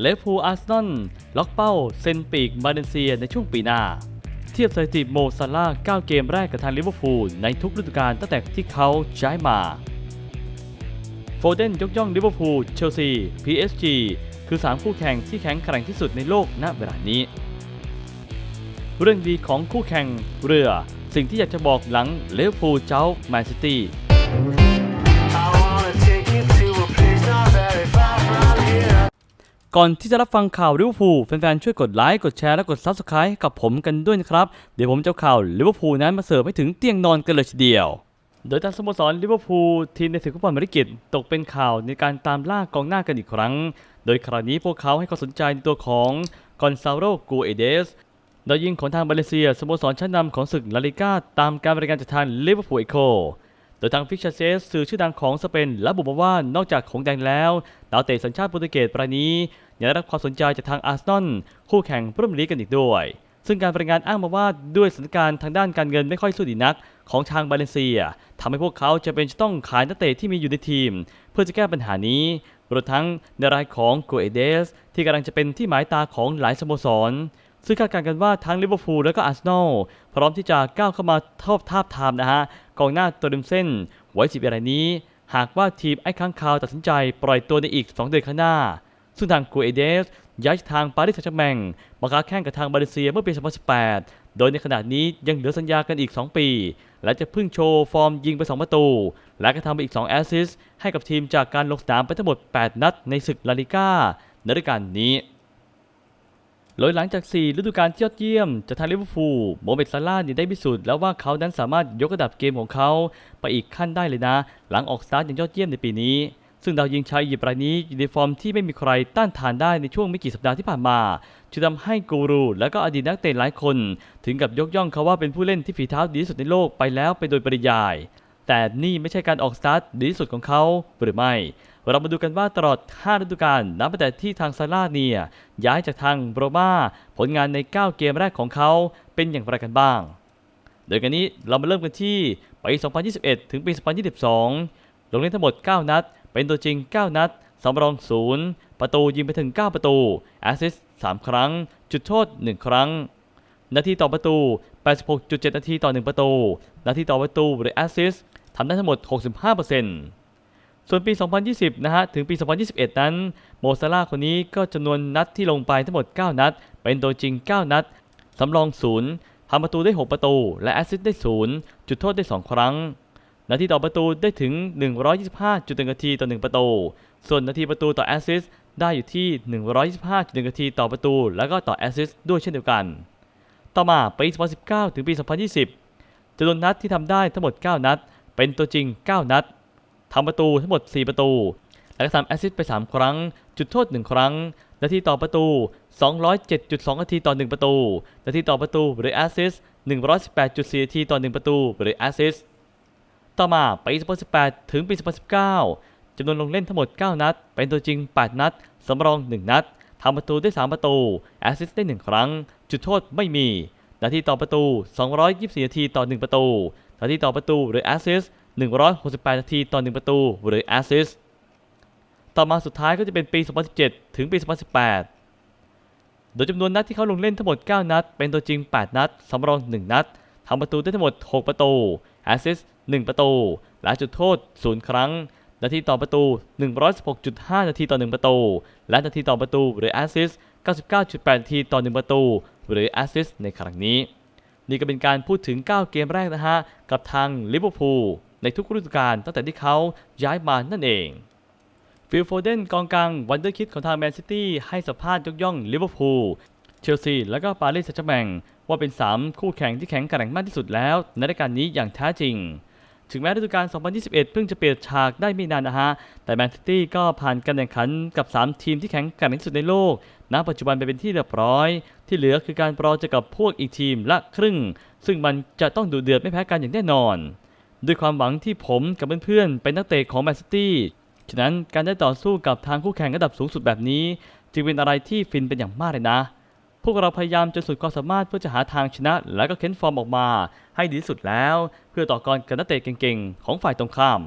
เลฟูอาร์ซนอลล็อกเป้า เซนปีกมาเลเซียในช่วงปีหน้า เทียบสถิติโมซาร่า9เกมแรกกับทางลิเวอร์พูลในทุกฤดูกาลตั้งแต่ที่เขาย้ายมาโฟเดนยกย่องลิเวอร์พูลเชลซี PSG คือ 3 คู่แข่งที่แข็งแกร่งที่สุดในโลกณเวลานี้ เรื่องดีของคู่แข่งเรือ สิ่งที่อยากจะบอกหลังเลเวอร์พูลเจ้าแมนซิตี้ ก่อนที่จะรับฟังข่าวลิเวอร์พูลแฟนๆช่วยกดไลค์กดแชร์และกด Subscribe ให้กับผมกันด้วยนะครับ เดี๋ยวผมจะข่าวลิเวอร์พูลนั้นมาเสิร์ฟให้ถึงเตียงนอนกันเลยทีเดียว โดยทางสโมสรลิเวอร์พูลทีมในศึกฟุตบอลมริกิตตกเป็นข่าวในการตามล่ากองหน้ากันอีกครั้ง โดยคราวนี้พวกเขาให้ความสนใจในตัวของกอนซาโรกูเอเดสดาวยิงของทางมาเลเซียสโมสรชั้นนำของศึกลาลิก้าตามการบริการจากทางลิเวอร์พูลเอโคโดยทางฟิกชาเซสสื่อชื่อดังของสเปนระบุมาว่านอกจากของแดงแล้วดาวเตะสัญชาติโปรตุเกสรายนี้ยังได้รับความสนใจจากทางอาร์เซนอลคู่แข่งพรีเมียร์ลีกกันอีกด้วย ซึ่งการบริงานอ้างมาว่าด้วยสถานการณ์ทางด้านการเงินไม่ค่อยสู้ดีนัก ของทางบาเลนเซียทำให้พวกเขาจะเป็นจะต้องขายนักเตะที่มีอยู่ในทีม เพื่อจะแก้ปัญหานี้รวมทั้งในรายของโกเอเดส ที่กำลังจะเป็นที่หมายตาของหลายสโมสรซึ่งคาดการณ์กันว่าทั้งลิเวอร์พูลและก็อาร์เซนอลพร้อมที่จะก้าวเข้ามาทอบทาบทามนะฮะ กองหน้าตัวริมเส้นไว้สิบรายนี้ หากว่าทีมไอ้ค้างคาวตัดสินใจปล่อยตัวในอีก 2 เดือนข้างหน้า ซึ่งทางกูเอเดสย้ายทางปารีสแซงต์แชร์แมงมาค้าแข่งกับทางมาเลเซียเมื่อปี 2018 โดยในขณะนี้ยังเหลือสัญญากันอีก 2 ปี และจะพิ่งโชว์ฟอร์มยิงไป 2 ประตู และก็ทำไปอีก 2 แอสซิสต์ให้กับทีมจากการลงสนามไปทั้งหมด 8 นัดในศึกลาลิก้าในฤดูกาลนี้ โดยหลังจาก 4 ฤดูกาลที่ยอดเยี่ยมจากทางลิเวอร์พูลโมเมดซาร่าห์เนี่ยได้พิสูจน์แล้วว่าเขานั้นสามารถยกระดับเกมของเขา ไปอีกขั้นได้เลยนะ หลังออกสตาร์ทอย่างยอดเยี่ยมในปีนี้ ซึ่งดาวยิงชายอียิปรายนี้อยู่ในฟอร์มที่ไม่มีใครต้านทานได้ในช่วงไม่กี่สัปดาห์ที่ผ่านมาจึงทำให้กูรู และก็อดีตนักเตะหลายคน ถึงกับยกย่องเขาว่าเป็นผู้เล่นที่ฝีเท้าดีที่สุดในโลกไปแล้วไปโดยปริยาย แต่นี่ไม่ใช่การออกสตาร์ทดีที่สุดของเขาหรือไม่ เรามาดูกันว่าตลอด5ฤดูกาลนับตั้งแต่ที่ทางซาร่าเนี่ยย้ายจากทางโรมาผลงานใน 9 เกมแรกของเขาเป็นอย่างไรกันบ้าง โดยกันนี้เรามาเริ่มกันที่ปี 2021 ถึงปี 2022 ลงเล่นทั้งหมด 9 นัด เป็นตัวจริง 9 นัดสำรอง 0 ประตูยิงไปถึง 9 ประตูแอสซิสต์3ครั้ง จุดโทษ 1 ครั้ง นาทีต่อประตู 86.7 นาทีต่อ 1 ประตู นาทีต่อประตูหรือแอสซิสต์ทำได้ทั้งหมด 65% ส่วนปี 2020 นะฮะ ถึงปี 2021 นั้น โมซาร่าคนนี้ก็จำนวนนัดที่ลงไปทั้งหมด 9 นัด เป็นตัวจริง 9 นัด สำรอง 0ทำประตูได้ 6 ประตู และแอสซิสต์ได้ 0 จุดโทษได้ 2 ครั้ง นาทีต่อประตูได้ถึง 125.1นาทีต่อ 1 ประตู ส่วนนาทีประตูต่อแอสซิสต์ได้อยู่ที่ 125.1นาทีต่อประตู แล้วก็ต่อแอสซิสต์ด้วยเช่นเดียวกัน ต่อมาปี 2019 ถึงปี 2020จำนวนนัดที่ทำได้ทั้งหมด 9 นัด เป็นตัวจริง 9 นัด ทำประตูทั้งหมด 4 ประตู และก็ทำแอสซิสต์ไป 3 ครั้ง จุดโทษ 1 ครั้ง นาทีต่อประตู 207.2 นาทีต่อ 1 ประตู นาทีต่อประตูหรือแอสซิสต์118.4 นาทีต่อ 1 ประตูหรือแอสซิสต์ต่อมาปี 2018 ถึงปี 2019 จำนวนลงเล่นทั้งหมด 9 นัด เป็นตัวจริง 8 นัด สำรอง 1 นัด ทำประตูได้ 3 ประตู แอสซิสต์ได้ 1 ครั้ง จุดโทษไม่มี นาทีต่อประตู 224 นาทีต่อ 1 ประตู นาทีต่อประตูหรือแอสซิสต์ 168 นาทีต่อ 1 ประตู หรือแอสซิสต่อมาสุดท้ายก็จะเป็นปี 2017 ถึงปี 2018 โดยจำนวนนัดที่เขาลงเล่นทั้งหมด 9 นัด เป็นตัวจริง 8 นัด สำรอง 1 นัด ทำประตูได้ทั้งหมด 6 ประตู แอสซิสต์1ประตู และจุดโทษ 0 ครั้ง นาทีต่อประตู 116.5 นาทีต่อ 1 ประตู และนาทีต่อประตู หรือแอสซิสต์99.8 นาทีต่อ 1 ประตู หรือแอสซิสต์ในครั้งนี้ นี่ก็เป็นการพูดถึง 9 เกมแรกนะฮะ กับทางลิเวอร์พูล ในทุกฤดูกาลตั้งแต่ที่เขาย้ายมานั่นเองฟิลโฟเดนกองกลางวันเดอร์คิดของทางแมนซิตี้ให้สัมภาษณ์ยกย่องลิเวอร์พูลเชลซีและก็ปารีสแซงต์แชร์แมงว่าเป็น 3 คู่แข่งที่แข็งแกร่งมากที่สุดแล้ว ในรายการนี้อย่างแท้จริง ถึงแม้ฤดูกาล 2021 เพิ่งจะเปลี่ยนฉากได้ไม่นานนะฮะ แต่แมนซิตี้ก็ผ่านการแข่งขันกับ 3 ทีมที่แข็งแกร่งที่สุดในโลก ณ ปัจจุบันไปเป็นที่เรียบร้อย ที่เหลือคือการปรอเจอกับพวกอีกทีมละครึ่ง ซึ่งมันจะต้องดูเดือดไม่แพ้กันอย่างแน่นอน ด้วยความหวังที่ผมกับเพื่อนๆ เป็นนักเตะของแมนซิตี้ ฉะนั้นการได้ต่อสู้กับทางคู่แข่งระดับสูงสุดแบบนี้ จึงเป็นอะไรที่ฟินเป็นอย่างมากเลยนะ พวกเราพยายามจนสุดความสามารถเพื่อจะหาทางชนะ และก็เค้นฟอร์มออกมา ให้ดีที่สุดแล้ว เพื่อต่อกรกับนักเตะเก่งๆ ของฝ่ายตรงข้าม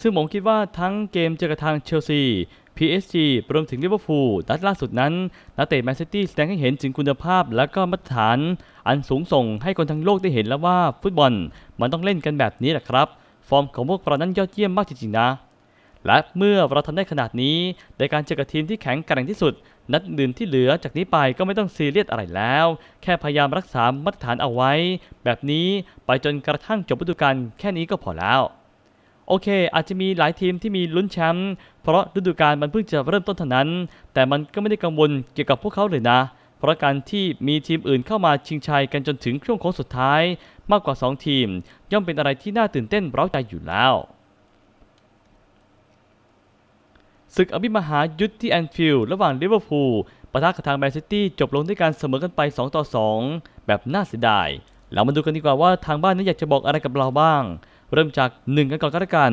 ซึ่งผมคิดว่าทั้งเกมเจอกับทางเชลซี PSG รวมถึงลิเวอร์พูลนัดล่าสุดนั้น นักเตะแมนซิตี้แสดงให้เห็นถึงคุณภาพและก็มาตรฐาน อันสูงส่งให้คนทั้งโลกได้เห็นแล้วว่าฟุตบอล มันต้องเล่นกันแบบนี้แหละครับ ฟอร์มของพวกเรานั้นยอดเยี่ยมมากจริงๆนะ และเมื่อเราทำได้ขนาดนี้ ในการเจอกับทีมที่แข็งแกร่งที่สุด นัดอื่นที่เหลือจากนี้ไปก็ไม่ต้องซีเรียสอะไรแล้ว แค่พยายามรักษามาตรฐานเอาไว้ แบบนี้ไปจนกระทั่งจบฤดูกาลแค่นี้ก็พอแล้ว โอเค อาจจะมีหลายทีมที่มีลุ้นแชมป์เพราะฤดูกาลมันเพิ่งจะเริ่มต้นเท่านั้น แต่มันก็ไม่ได้กังวลเกี่ยวกับพวกเขาเลยนะ เพราะการที่มีทีมอื่นเข้ามาชิงชัยกันจนถึงช่วงโค้งสุดท้าย มากกว่า 2 ทีม ย่อมเป็นอะไรที่น่าตื่นเต้นเร้าใจอยู่แล้วศึกอภิมหายุทธที่แอนฟิลด์ระหว่างลิเวอร์พูลปะทะกับทางแมนซิตี้จบลงด้วยการเสมอกันไป 2 ต่อ 2 แบบน่าเสียดาย เรามาดูกันดีกว่าว่าทางบ้านนั้นอยากจะบอกอะไรกับเราบ้าง เริ่มจาก 1 กันก่อนก็แล้วกัน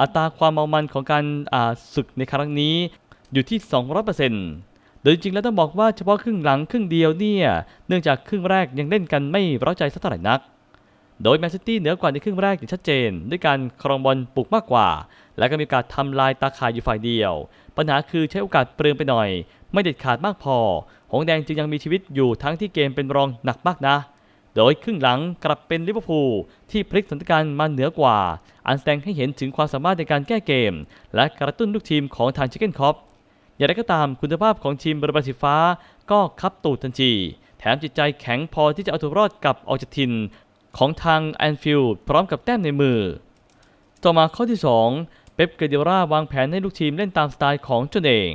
อัตราความเมามันของการศึกในครั้งนี้อยู่ที่ 200%โดยจริงแล้วต้องบอกว่าเฉพาะครึ่งหลังครึ่งเดียวเนี่ย เนื่องจากครึ่งแรกยังเล่นกันไม่ร้าใจสักเท่าไหร่นัก โดยแมนซิตี้เหนือกว่าในครึ่งแรกอย่างชัดเจน ด้วยการครองบอลปลุกมากกว่า และก็มีกาสทำลายตาข่ายอยู่ฝ่ายเดียว ปัญหาคือใช้โอกาสเปลืองไปหน่อย ไม่เด็ดขาดมากพอ หงแดงจึงยังมีชีวิตอยู่ทั้งที่เกมเป็นรองหนักมากนะ โดยครึ่งหลังกลับเป็นลิเวอร์พูลที่พลิกสถานการณ์มาเหนือกว่า อันแสดงให้เห็นถึงความสามารถในการแก้เกม และกระตุ้นลูกทีมของทางชิคเก้นคอปอย่างไรก็ตามคุณภาพของทีมบริบาลสีฟ้าก็คับตูดทันที แถมจิตใจแข็งพอที่จะเอาตัวรอดกับออกจากทินของทางแอนฟิลด์พร้อมกับแต้มในมือ ต่อมาข้อที่ 2 เป๊ปเกเดราวางแผนให้ลูกทีมเล่นตามสไตล์ของตนเอง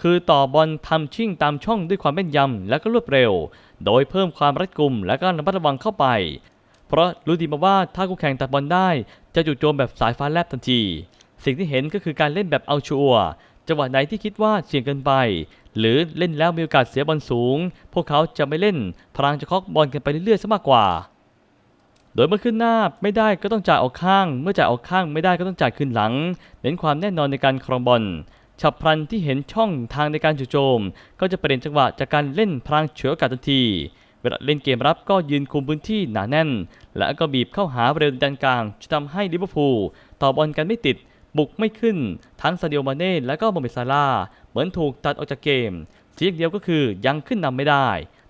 คือต่อบอลทำชิ่งตามช่องด้วยความแม่นยำและก็รวดเร็ว โดยเพิ่มความรัดกุมและก็รระมัดระวังเข้าไป เพราะรู้ดีมาว่าถ้าคู่แข่งตัดบอลได้จะจู่โจมแบบสายฟ้าแลบทันที สิ่งที่เห็นก็คือการเล่นแบบเอาชัวร์จังหวะไหนที่คิดว่าเสี่ยงเกินไป หรือเล่นแล้วมีโอกาสเสียบอลสูง พวกเขาจะไม่เล่น พลางจะคอกบอลกันไปเรื่อยๆซะมากกว่า โดยเมื่อขึ้นหน้าไม่ได้ก็ต้องจ่ายออกข้าง เมื่อจ่ายออกข้างไม่ได้ก็ต้องจ่ายขึ้นหลัง เน้นความแน่นอนในการครองบอล ฉับพลันที่เห็นช่องทางในการจู่โจม ก็จะเปลี่ยนจังหวะจากการเล่นพลางเฉวยโอกาสทันที เวลาเล่นเกมรับก็ยืนคุมพื้นที่หนาแน่น และก็บีบเข้าหาบริเวณแดนกลางจะทำให้ลิเวอร์พูลต่อบอลกันไม่ติด บุกไม่ขึ้น ทั้งซาดิโอมาเน่และก็โมเมซาลาเหมือนถูกตัดออกจากเกมเสียงเดียวก็คือยังขึ้นนำไม่ได้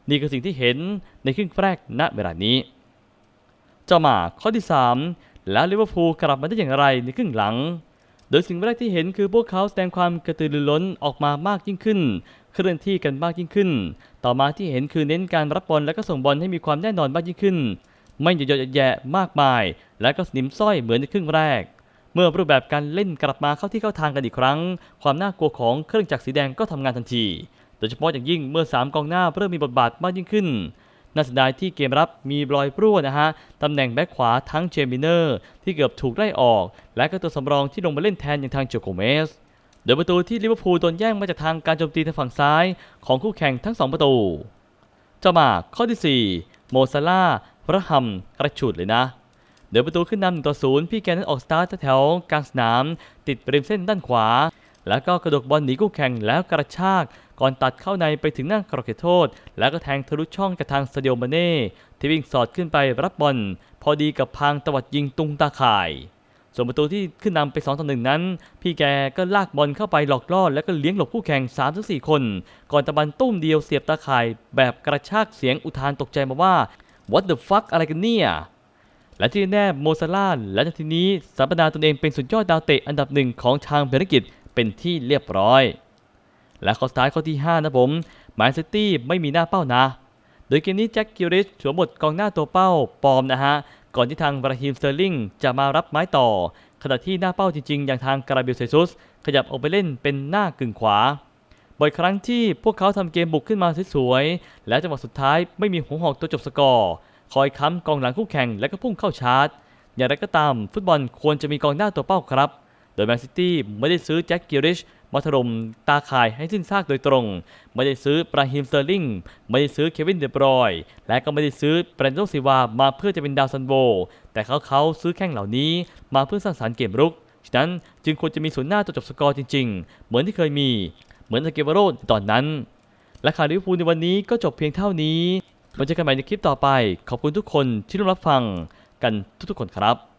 นี่คือสิ่งที่เห็นในครึ่งแรกณเวลานี้เจ้ามาข้อที่ 3 แล้วลิเวอร์พูลกลับมาได้อย่างไรในครึ่งหลัง โดยสิ่งแรกที่เห็นคือพวกเขาแสดงความกระตือรือร้นออกมามากยิ่งขึ้น เคลื่อนที่กันมากยิ่งขึ้น ต่อมาที่เห็นคือเน้นการรับบอลและก็ส่งบอลให้มีความแน่นอนมากยิ่งขึ้น ไม่หยดๆแยะมากมาย และก็สนิมสร้อยเหมือนในครึ่งแรก เมื่อรูปแบบการเล่นกลับมาเข้าที่เข้าทางกันอีกครั้ง ความน่ากลัวของเครื่องจักรสีแดงก็ทำงานทันที โดยเฉพาะอย่างยิ่งเมื่อ 3 กองหน้าเริ่มมีบทบาทมากยิ่งขึ้น น่าเสียดายที่เกมรับมีรอยรั่วนะฮะตำแหน่งแบ็คขวาทั้งเจมิเนอร์ที่เกือบถูกไล่ออก และก็ตัวสำรองที่ลงมาเล่นแทนอย่างทางโจโกเมสโดยประตูที่ลิเวอร์พูลโดนแย่งมาจากทางการโจมตีทางฝั่งซ้ายของคู่แข่งทั้ง 2 ประตูเจ้าหมากข้อที่ 4 โมซาล่าห์ระหัมกระฉุดเลยนะ เดี๋ยวประตูขึ้นนำหนึ่งต่อศูนย์พี่แกนั้นออกสตาร์ทแถวกลางสนาม ติดริมเส้นด้านขวา แล้วก็กระดกบอลหนีคู่แข่งแล้วกระชาก ก่อนตัดเข้าในไปถึงหน้ากรอบเขตโทษ แล้วก็แทงทะลุช่องกับทางสเดียมาเน่ที่วิ่งสอดขึ้นไปรับบอลพอดีกับพางตวัดยิงตุงตาข่าย ส่วนประตูที่ขึ้นนำไป2ต่อ1นั้น พี่แกก็ลากบอลเข้าไปหลอกล่อแล้วก็เลี้ยงหลบคู่แข่ง3-4คน ก่อนตะบันตุ้มเดียวเสียบตาข่าย แบบกระชากเสียงอุทานตกใจมาว่า what the fuck อะไรกันเนี่ยและที่แน่โมซาลาห์และทีนี้สัมปนาตนเองเป็นสุดยอดดาวเตะอันดับหนึ่งของทางเบรกิตเป็นที่เรียบร้อย และข้อสุดท้ายข้อที่ 5 นะผมแมนซิตี้ไม่มีหน้าเป้านะ โดยเกมนี้แจ็คกิลริชสวมบทกองหน้าตัวเป้าปลอมนะฮะ ก่อนที่ทางบราฮิมสเตอร์ลิงจะมารับไม้ต่อ ขณะที่หน้าเป้าจริงๆ อย่างทางกราเบลเซซุส ขยับออกไปเล่นเป็นหน้ากึ่งขวา บ่อยครั้งที่พวกเขาทำเกมบุกขึ้นมาสวยๆ และจังหวะสุดท้ายไม่มีหัวหอกตัวจบสกอร์ คอยค้ำกองหลังคู่แข่งและก็พุ่งเข้าชาร์จ อย่างไรก็ตาม ฟุตบอลควรจะมีกองหน้าตัวเป้าครับ โดยแมนซิตี้ไม่ได้ซื้อแจ็คกิลริช มาถล่มตาข่ายให้สิ้นซากโดยตรง ไม่ได้ซื้อปราฮิมเตอร์ลิง ไม่ได้ซื้อเควินเดบรอยและก็ไม่ได้ซื้อแบรนโดซิวามาเพื่อจะเป็นดาวซันโวแต่เขาเขาซื้อแข้งเหล่านี้มาเพื่อสร้างสรรค์เกมรุก ฉะนั้นจึงควรจะมีศูนย์หน้าตัวจบสกอร์จริงๆ เหมือนที่เคยมี เหมือนอาเกวโรตอนนั้น และข่าวลิเวอร์พูลในวันนี้ก็จบเพียงเท่านี้ไว้เจอกันใหม่ในคลิปต่อไป ขอบคุณทุกคนที่ร่วมรับฟังกันทุกๆคนครับ